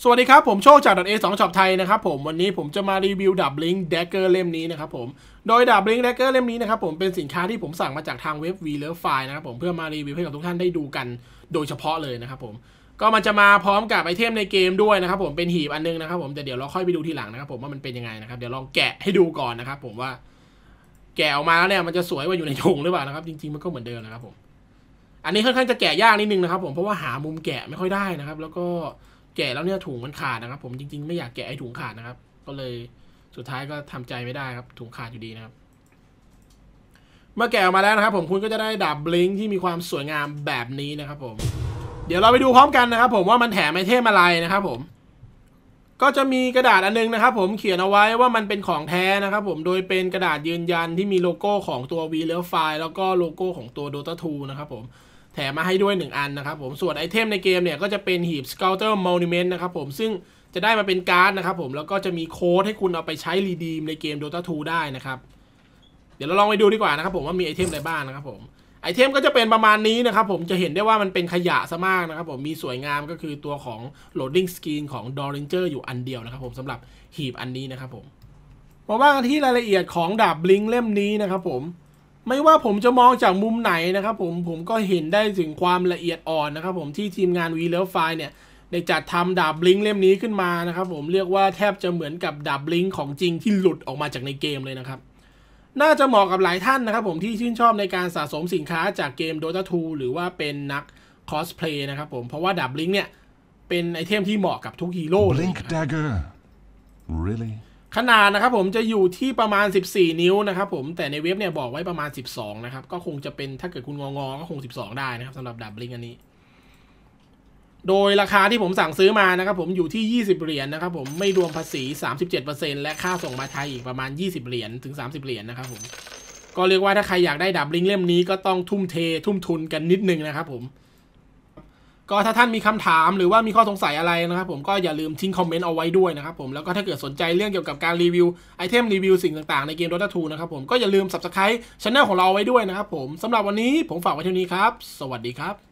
สวัสดีครับ ผมโชคจาก .a 2 shop ไทยนะครับผมวันนี้ผมจะมารีวิวดับลิงเดกเกอร์เล่มนี้นะครับผมโดยดับลิงเดกเกอร์เล่มนี้นะครับผมเป็นสินค้าที่ผมสั่งมาจากทางเว็บ v l o v e File นะครับผมเพื่อมารีวิวให้กับทุกท่านได้ดูกันโดยเฉพาะเลยนะครับผมก็มันจะมาพร้อมกับไอเทมในเกมด้วยนะครับผมเป็นหีบอันนึงนะครับผมแต่เดี๋ยวเราค่อยไปดูทีหลังนะครับผมว่ามันเป็นยังไงนะครับเดี๋ยวลองแกะให้ดูก่อนนะครับผมว่าแกะออกมาแล้วเนี่ยมันจะสวยกว่าอยู่ในถุงหรือเปล่านะครับจริงๆมันก็เหมือนเดิมนะครับผมอันนี้ค่อนข้างจะแกะยากนิดนึงนะครับผมเพราะว่าหามุมแกะไม่ค่อยได้นะครับ แล้วก็ แกะแล้วเนี่ยถุงมันขาดนะครับ ผมจริง ๆ ไม่อยากแกะไอ้ถุงขาดนะครับ ก็เลยสุดท้ายก็ทำใจไม่ได้ครับ ถุงขาดอยู่ดีนะครับ เมื่อแกะออกมาแล้วนะครับ ผมคุณก็จะได้ดาบบลิงที่มีความสวยงามแบบนี้นะครับ ผม เดี๋ยวเราไปดูพร้อมกันนะครับ ผมว่ามันแถมไอเทมอะไรนะครับ ผม ก็จะมีกระดาษอันนึงนะครับ ผมเขียนเอาไว้ว่ามันเป็นของแท้นะครับ ผมโดยเป็นกระดาษยืนยันที่มีโลโก้ของตัว v l e f i แล้วก็โลโก้ของตัว Dota 2นะครับ ผม แถมมาให้ด้วย 1 อันนะครับผมส่วนไอเทมในเกมเนี่ยก็จะเป็นหีบ Scouter Monument นะครับผมซึ่งจะได้มาเป็นการ์ดนะครับผมแล้วก็จะมีโค้ดให้คุณเอาไปใช้รีดีมในเกม Dota 2 ได้นะครับ เดี๋ยวเราลองไปดูดีกว่านะครับผมว่ามีไอเทมอะไรบ้างนะครับผมไอเทมก็จะเป็นประมาณนี้นะครับผมจะเห็นได้ว่ามันเป็นขยะซะมากนะครับผมมีสวยงามก็คือตัวของ loading screen ของ d o r i n g e r อยู่อันเดียวนะครับผมสำหรับหีบอันนี้นะครับผมมาว่ากันที่รายละเอียดของดาบ Blink เล่มนี้นะครับผม ไม่ว่าผมจะมองจากมุมไหนนะครับผมผมก็เห็นได้ถึงความละเอียดอ่อนนะครับผมที่ทีมงาน v l o v e f i เนี่ยได้จัดทำดาบลิงเล่มนี้ขึ้นมานะครับผมเรียกว่าแทบจะเหมือนกับดาบลิงของจริงที่หลุดออกมาจากในเกมเลยนะครับ น่าจะเหมาะกับหลายท่านนะครับผมที่ชื่นชอบในการสะสมสินค้าจากเกม Dota 2 หรือว่าเป็นนักคอสเพลย์นะครับผมเพราะว่าดาบลิงเนี่ยเป็นไอเทมที่เหมาะกับทุกฮีโร่เลย Blink dagger. Really? ขนาดนะครับผมจะอยู่ที่ประมาณ 14 นิ้วนะครับผมแต่ในเว็บเนี่ยบอกไว้ประมาณ 12 นะครับ ก็คงจะเป็นถ้าเกิดคุณงองๆก็คง 12 ได้นะครับสำหรับดับลิงอันนี้ โดยราคาที่ผมสั่งซื้อมานะครับผมอยู่ที่ 20 เหรียญนะครับผมไม่รวมภาษี 37%และค่าส่งมาไทยอีกประมาณ 20 เหรียญถึง 30 เหรียญนะครับผมก็เรียกว่าถ้าใครอยากได้ดับลิงเล่มนี้ก็ต้องทุ่มเททุ่มทุนกันนิดนึงนะครับผม ก็ถ้าท่านมีคำถามหรือว่ามีข้อสงสัยอะไรนะครับผมก็อย่าลืมทิ้งคอมเมนต์เอาไว้ด้วยนะครับผมแล้วก็ถ้าเกิดสนใจเรื่องเกี่ยวกับการรีวิวไอเทมรีวิวสิ่งต่างๆในเกม Dota 2นะครับผมก็อย่าลืม Subscribe ช่องของเราไว้ด้วยนะครับผมสำหรับวันนี้ผมฝากไว้เท่านี้ครับ สวัสดีครับ